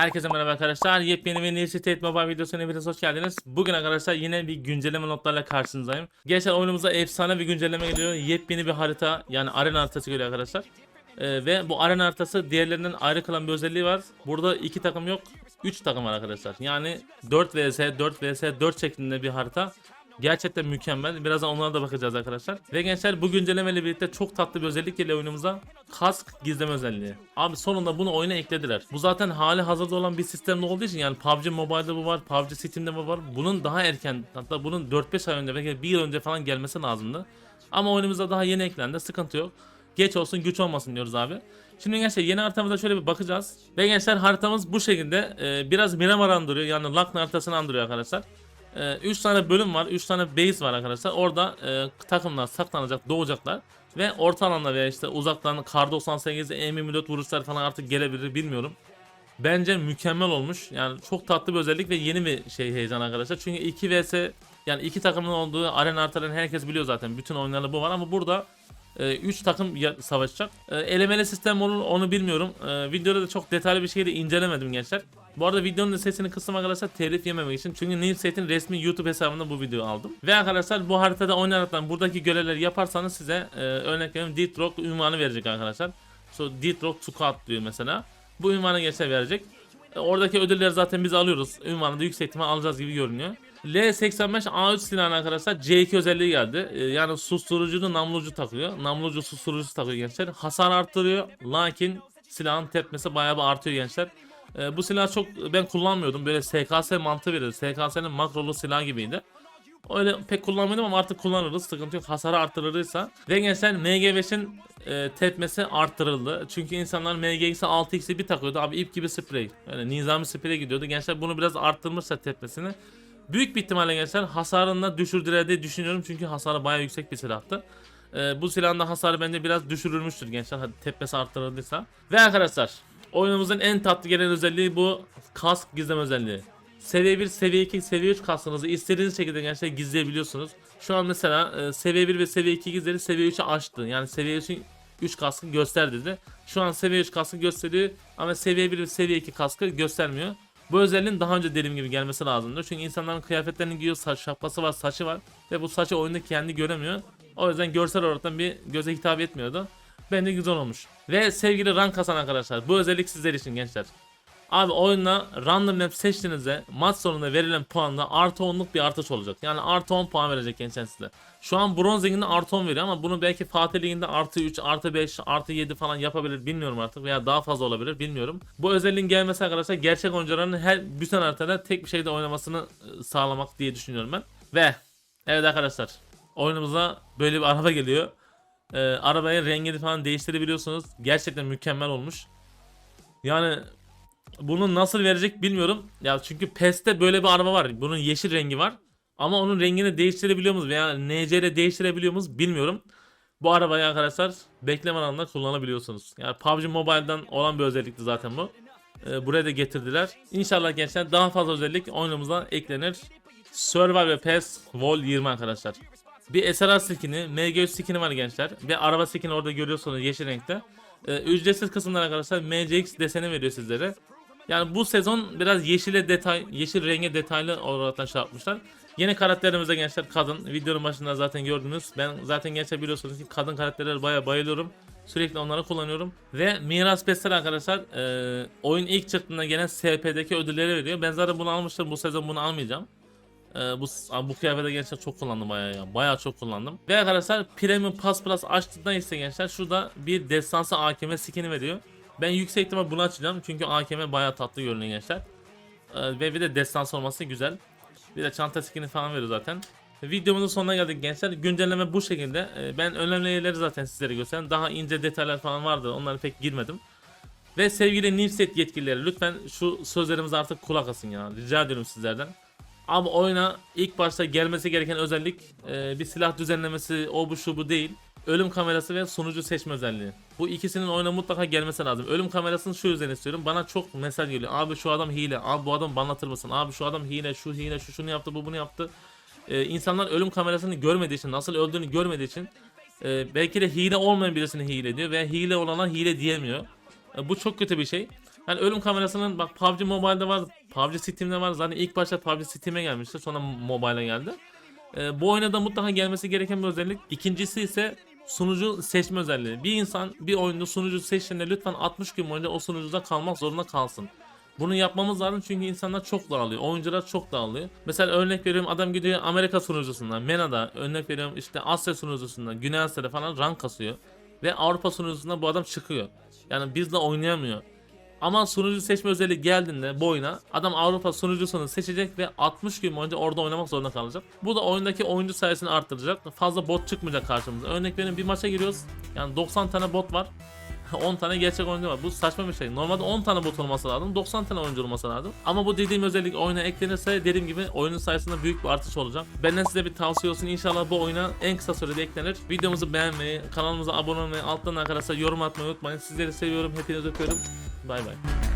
Herkese merhaba arkadaşlar. Yepyeni ve New State Mobile videosuna hepiniz hoş geldiniz. Bugün arkadaşlar yine bir güncelleme notlarla karşınızdayım. Geçen oyunumuza efsane bir güncelleme geliyor. Yepyeni bir harita yani arena haritası geliyor arkadaşlar. Ee, ve bu arena haritası diğerlerinden ayrı kalan bir özelliği var. Burada iki takım yok. 3 takım var arkadaşlar. Yani 4 vs 4 vs 4 şeklinde bir harita. Gerçekten mükemmel. Birazdan onlara da bakacağız arkadaşlar. Ve gençler bu güncellemeyle birlikte çok tatlı bir özellik geliyor oyunumuza. Kask gizleme özelliği. Abi sonunda bunu oyuna eklediler. Bu zaten hali hazırda olan bir sistemde olduğu için yani PUBG Mobile'da bu var, PUBG Steam'de bu var. Bunun daha erken hatta bunun 4-5 ay önce belki 1 yıl önce falan gelmesi lazımdı. Ama oyunumuza daha yeni eklendi. Sıkıntı yok. Geç olsun güç olmasın diyoruz abi. Şimdi gençler yeni haritamıza şöyle bir bakacağız. Ve gençler haritamız bu şekilde. Ee, biraz Miramar andırıyor. Yani Lakna haritasını andırıyor arkadaşlar. 3 tane bölüm var. 3 tane base var arkadaşlar. Orada e, takımlar saklanacak, doğacaklar. Ve orta alanda veya işte uzaktan kar 98, M24 vuruşlar falan artık gelebilir bilmiyorum. Bence mükemmel olmuş. Yani çok tatlı bir özellik ve yeni bir şey heyecan arkadaşlar. Çünkü 2 vs yani iki takımın olduğu arena artadan herkes biliyor zaten. Bütün oyunlarda bu var ama burada 3 takım savaşacak. E, elemeli sistem olur onu bilmiyorum. E, videoda da çok detaylı bir şekilde incelemedim gençler. Bu arada videonun sesini kıstım arkadaşlar telif yememek için. Çünkü Newset'in resmi YouTube hesabında bu videoyu aldım. Ve arkadaşlar bu haritada oynayaraktan buradaki görevleri yaparsanız size e, örnek veriyorum Death Rock ünvanı verecek arkadaşlar. So Death Rock Squad diyor mesela. Bu ünvanı geçe verecek. E, oradaki ödülleri zaten biz alıyoruz. Ünvanı da yüksek ihtimal alacağız gibi görünüyor. L85 A3 silahına arkadaşlar C2 özelliği geldi. Ee, yani susturucunu namlucu takıyor. Namlucu susturucusu takıyor gençler. Hasar arttırıyor. Lakin silahın tepmesi bayağı bir artıyor gençler. Ee, bu silah çok ben kullanmıyordum. Böyle SKS mantığı verir. SKS'nin makrolu silah gibiydi. Öyle pek kullanmıyordum ama artık kullanırız. Sıkıntı yok. Hasarı arttırırsa. Ve gençler MG5'in e, tepmesi arttırıldı. Çünkü insanlar MGX'e 6x'i bir takıyordu. Abi ip gibi sprey. Yani nizami sprey gidiyordu. Gençler bunu biraz arttırmışsa tepmesini. Büyük bir ihtimalle gençler hasarını düşürdüler diye düşünüyorum. Çünkü hasarı bayağı yüksek bir silahtı. Ee, bu silahın da hasarı bence biraz düşürülmüştür gençler. Hadi tepesi arttırıldıysa. Ve arkadaşlar oyunumuzun en tatlı gelen özelliği bu kask gizleme özelliği. Seviye 1, seviye 2, seviye 3 kaskınızı istediğiniz şekilde gençler gizleyebiliyorsunuz. Şu an mesela e, seviye 1 ve seviye 2 gizleri seviye 3'e açtı. Yani seviye 3'ün 3 kaskı göster. Şu an seviye 3 kaskı gösteriyor ama seviye 1 ve seviye 2 kaskı göstermiyor. Bu özelliğin daha önce dediğim gibi gelmesi lazımdı. Çünkü insanların kıyafetlerini giyiyor, saç şapkası var, saçı var ve bu saçı oyunda kendi göremiyor. O yüzden görsel olarak bir göze hitap etmiyordu. Bence güzel olmuş. Ve sevgili rank kasan arkadaşlar bu özellik sizler için gençler. Abi oyunda random map seçtiğinizde maç sonunda verilen puanda artı 10'luk bir artış olacak. Yani artı 10 puan verecek gençler size. Şu an bronz liginde artı 10 veriyor ama bunu belki Fatih liginde artı 3, artı 5, artı 7 falan yapabilir bilmiyorum artık veya daha fazla olabilir bilmiyorum. Bu özelliğin gelmesi arkadaşlar gerçek oyuncuların her bütün haritada tek bir şeyde oynamasını e, sağlamak diye düşünüyorum ben. Ve evet arkadaşlar oyunumuza böyle bir araba geliyor. Ee, arabayı rengini falan değiştirebiliyorsunuz. Gerçekten mükemmel olmuş. Yani bunu nasıl verecek bilmiyorum. Ya çünkü PES'te böyle bir araba var. Bunun yeşil rengi var. Ama onun rengini değiştirebiliyor muyuz veya NC'de değiştirebiliyor muyuz bilmiyorum. Bu arabayı arkadaşlar bekleme alanında kullanabiliyorsunuz. Yani PUBG Mobile'dan olan bir özellikti zaten bu. Ee, buraya da getirdiler. İnşallah gençler daha fazla özellik oyunumuza eklenir. Survivor ve PES Vol 20 arkadaşlar. Bir SLR skin'i, MG3 skin'i var gençler. Ve araba skin'i orada görüyorsunuz yeşil renkte. Ee, ücretsiz kısımlar arkadaşlar MCX deseni veriyor sizlere. Yani bu sezon biraz yeşile detay, yeşil renge detaylı olarak şey yapmışlar. Yeni karakterimize gençler kadın. Videonun başında zaten gördünüz. Ben zaten gençler biliyorsunuz ki kadın karakterlere baya bayılıyorum. Sürekli onları kullanıyorum. Ve Miras Pestel arkadaşlar e, oyun ilk çıktığında gelen SP'deki ödülleri veriyor. Ben zaten bunu almıştım. Bu sezon bunu almayacağım. E, bu bu kıyafete gençler çok kullandım bayağı ya. Bayağı çok kullandım. Ve arkadaşlar Premium Pass Plus açtıktan ise gençler şurada bir destansı AKM skin'i veriyor. Ben yüksek ihtimal bunu açacağım çünkü AKM bayağı tatlı görünüyor gençler. Ee, ve bir de destansı olması güzel. Bir de çanta skin'i falan veriyor zaten. Videomuzun sonuna geldik gençler. Güncelleme bu şekilde. Ee, ben önemli yerleri zaten sizlere gösterdim. Daha ince detaylar falan vardı. Onlara pek girmedim. Ve sevgili Newset yetkilileri lütfen şu sözlerimize artık kulak asın ya. Rica ediyorum sizlerden. Abi oyuna ilk başta gelmesi gereken özellik e, bir silah düzenlemesi o bu şu bu değil. Ölüm kamerası ve sunucu seçme özelliği. Bu ikisinin oyuna mutlaka gelmesi lazım. Ölüm kamerasını şu yüzden istiyorum. Bana çok mesaj geliyor. Abi şu adam hile. Abi bu adam banlatır mısın? Abi şu adam hile. Şu hile. Şu şunu yaptı. Bu bunu yaptı. Ee, insanlar ölüm kamerasını görmediği için, nasıl öldüğünü görmediği için e, belki de hile olmayan birisini hile diyor ve hile olana hile diyemiyor. E, bu çok kötü bir şey. Yani ölüm kamerasının bak PUBG Mobile'de var, PUBG Steam'de var. Zaten ilk başta PUBG Steam'e gelmişti. Sonra mobile'a geldi. Ee, bu oyuna da mutlaka gelmesi gereken bir özellik. İkincisi ise sunucu seçme özelliği. Bir insan bir oyunda sunucu seçtiğinde lütfen 60 gün boyunca o sunucuda kalmak zorunda kalsın. Bunu yapmamız lazım çünkü insanlar çok dağılıyor. Oyuncular çok dağılıyor. Mesela örnek veriyorum adam gidiyor Amerika sunucusundan, MENA'da, örnek veriyorum işte Asya sunucusundan, Güney Asya'da falan rank kasıyor. Ve Avrupa sunucusunda bu adam çıkıyor. Yani bizle oynayamıyor. Ama sunucu seçme özelliği geldiğinde bu adam Avrupa sunucusunu seçecek ve 60 gün boyunca orada oynamak zorunda kalacak. Bu da oyundaki oyuncu sayısını arttıracak. Fazla bot çıkmayacak karşımıza. Örnek veriyorum bir maça giriyoruz. Yani 90 tane bot var. 10 tane gerçek oyuncu var. Bu saçma bir şey. Normalde 10 tane bot olması lazım. 90 tane oyuncu olması lazım. Ama bu dediğim özellik oyuna eklenirse dediğim gibi oyunun sayısında büyük bir artış olacak. Benden size bir tavsiye olsun. İnşallah bu oyuna en kısa sürede eklenir. Videomuzu beğenmeyi, kanalımıza abone olmayı, alttan arkadaşlar yorum atmayı unutmayın. Sizleri seviyorum. Hepinizi öpüyorum. Bay bay.